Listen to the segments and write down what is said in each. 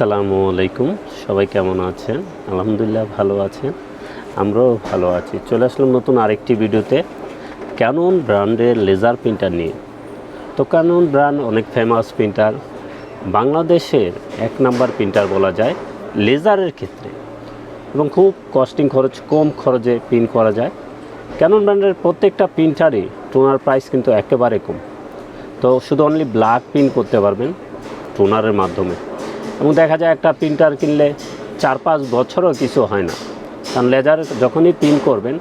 আসসালামু আলাইকুম। সবাই কেমন আছেন? আলহামদুলিল্লাহ ভালো আছেন। আমরাও ভালো আছি। চলে আসলাম নতুন আরেকটি ভিডিওতে। ক্যানন ব্র্যান্ডের লেজার প্রিন্টার নিয়ে। তো ক্যানন ব্র্যান্ড অনেক ফেমাস প্রিন্টার বাংলাদেশের এক নাম্বার প্রিন্টার বলা যায় লেজারের ক্ষেত্রে। এবং খুব কস্টিং খরচ, কম খরচে প্রিন্ট করা যায়। ক্যানন ব্র্যান্ডের প্রত্যেকটা প্রিন্টারই টোনার প্রাইস কিন্তু একেবারে কম। তো শুধু অনলি ব্ল্যাক প্রিন্ট করতে পারবেন টোনারের মাধ্যমে। এবং দেখা যায় একটা প্রিন্টার কিনলে চার পাঁচ বছরও কিছু হয় না। কারণ লেজার যখনই প্রিন্ট করবেন,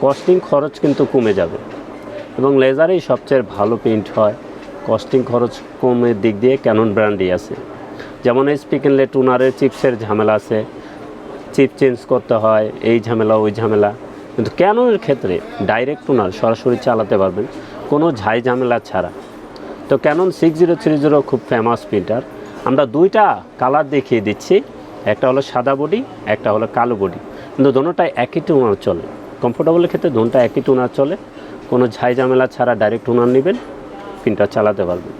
কস্টিং খরচ কিন্তু কমে যাবে। এবং লেজারেই সবচেয়ে ভালো প্রিন্ট হয়। কস্টিং খরচ কমের দিক দিয়ে ক্যানন ব্র্যান্ডই আছে। যেমন এইচপি কিনলে টুনারের চিপসের ঝামেলা আছে। চিপ চেঞ্জ করতে হয়, এই ঝামেলা, ওই ঝামেলা। কিন্তু ক্যাননের ক্ষেত্রে ডাইরেক্ট টুনার সরাসরি চালাতে পারবেন। কোনো ঝাই ঝামেলা ছাড়া। তো Canon six zero three zero খুব ফেমাস প্রিন্টার আমরা দুইটা কালার দেখিয়ে দিচ্ছি। একটা হলো সাদা বডি, একটা হলো কালো বডি। কিন্তু দোনোটাই একই টুনার চলে। কমফোর্টেবলের ক্ষেত্রে দোনোটা একই টুনার চলে। কোনো ঝাই ঝামেলা ছাড়া ডাইরেক্ট টুনার নেবেন প্রিন্টার চালাতে পারবেন।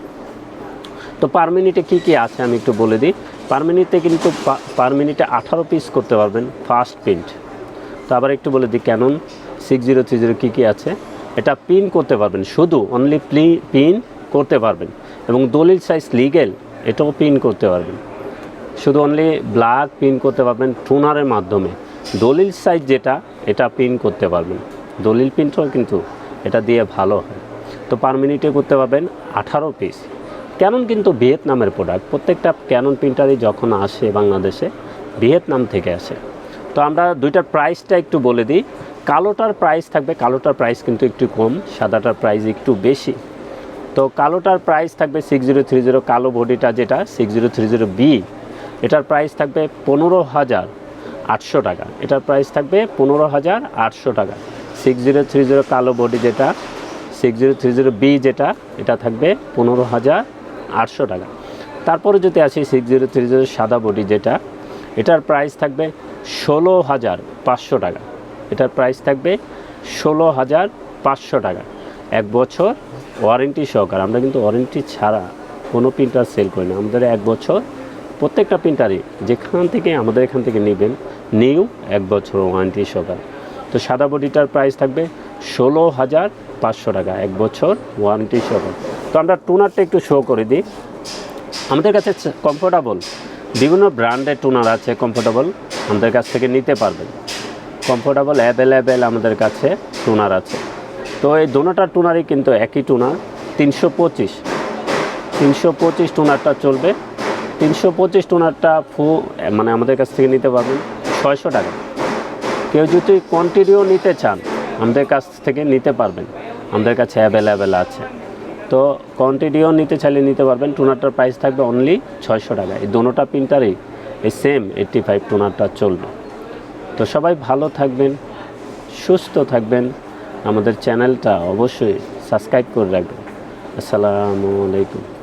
তো পার মিনিটে কী কী আছে আমি একটু বলে দিই। পার মিনিটে কিন্তু পার মিনিটে আঠারো পিস করতে পারবেন ফার্স্ট প্রিন্ট তো আবার একটু বলে দিই Canon six zero three zero কী কী আছে। এটা পিন করতে পারবেন। শুধু অনলি প্লি পিন করতে পারবেন। এবং দলিল সাইজ লিগেল এটাও পিন করতে পারবেন। শুধু অনলি ব্ল্যাক পিন করতে পারবেন টুনারের মাধ্যমে। দলিল সাইজ যেটা, এটা পিন করতে পারবেন। দলিল পিনটাও কিন্তু এটা দিয়ে ভালো হয়। তো পার মিনিটে করতে পারবেন আঠারো পিস ক্যানন কিন্তু ভিয়েতনামের প্রোডাক্ট প্রত্যেকটা ক্যানন প্রিন্টারই যখন আসে বাংলাদেশে, ভিয়েতনাম থেকে আসে। তো আমরা দুইটার প্রাইসটা একটু বলে দিই। কালোটার প্রাইস থাকবে, কালোটার প্রাইস কিন্তু একটু কম, সাদাটার প্রাইস একটু বেশি। তো কালোটার প্রাইস থাকবে সিক্স জিরো থ্রি জিরো কালো বডিটা যেটা six zero three zero B এটার প্রাইস থাকবে পনেরো হাজার আটশো টাকা। এটার প্রাইস থাকবে পনেরো হাজার আটশো টাকা। সিক্স জিরো থ্রি জিরো কালো বডি যেটা six zero three zero B যেটা, এটা থাকবে পনেরো হাজার আটশো টাকা। তারপরে যদি আসি সিক্স জিরো থ্রি জিরো সাদা বডি যেটা, এটার প্রাইস থাকবে ষোলো হাজার পাঁচশো টাকা। এটার প্রাইস থাকবে ষোলো হাজার পাঁচশো টাকা। এক বছর ওয়ারেন্টি সহকার, আমরা কিন্তু ওয়ারেন্টি ছাড়া কোনো প্রিন্টার সেল করি না। আমাদের এক বছর, প্রত্যেকটা প্রিন্টারই যেখান থেকে আমাদের এখান থেকে নেবেন, নিউ এক বছর ওয়ারেন্টি সহকার। তো সাদা বডিটার প্রাইস থাকবে ষোলো হাজার পাঁচশো টাকা এক বছর ওয়ারেন্টি সহকার। তো আমরা টুনারটা একটু শো করে দিই। আমাদের কাছে কমফোর্টেবল বিভিন্ন ব্র্যান্ডের টুনার আছে কমফোর্টেবল আমাদের কাছ থেকে নিতে পারবেন। কমফোর্টেবল অ্যাভেলেবেল আমাদের কাছে টুনার আছে। তো এই দোনোটা টুনারই কিন্তু একই টুনার, তিনশো পঁচিশ। তিনশো পঁচিশ টুনারটা চলবে। তিনশো পঁচিশ টুনারটা ফু মানে আমাদের কাছ থেকে নিতে পারবেন ছয়শো টাকা। কেউ যদি কোয়ান্টিটিও নিতে চান, আমাদের কাছ থেকে নিতে পারবেন। আমাদের কাছে অ্যাভেলেবেল আছে। তো কোয়ান্টিটিও নিতে চাইলে নিতে পারবেন। টুনারটার প্রাইস থাকবে অনলি ছয়শো টাকা। এই দোনোটা প্রিন্টারেই এই সেম এইট্টি ফাইভ টুনারটা চলবে। তো সবাই ভালো থাকবেন, সুস্থ থাকবেন। আমাদের চ্যানেলটা অবশ্যই সাবস্ক্রাইব করে রাখবেন। আসসালামু আলাইকুম।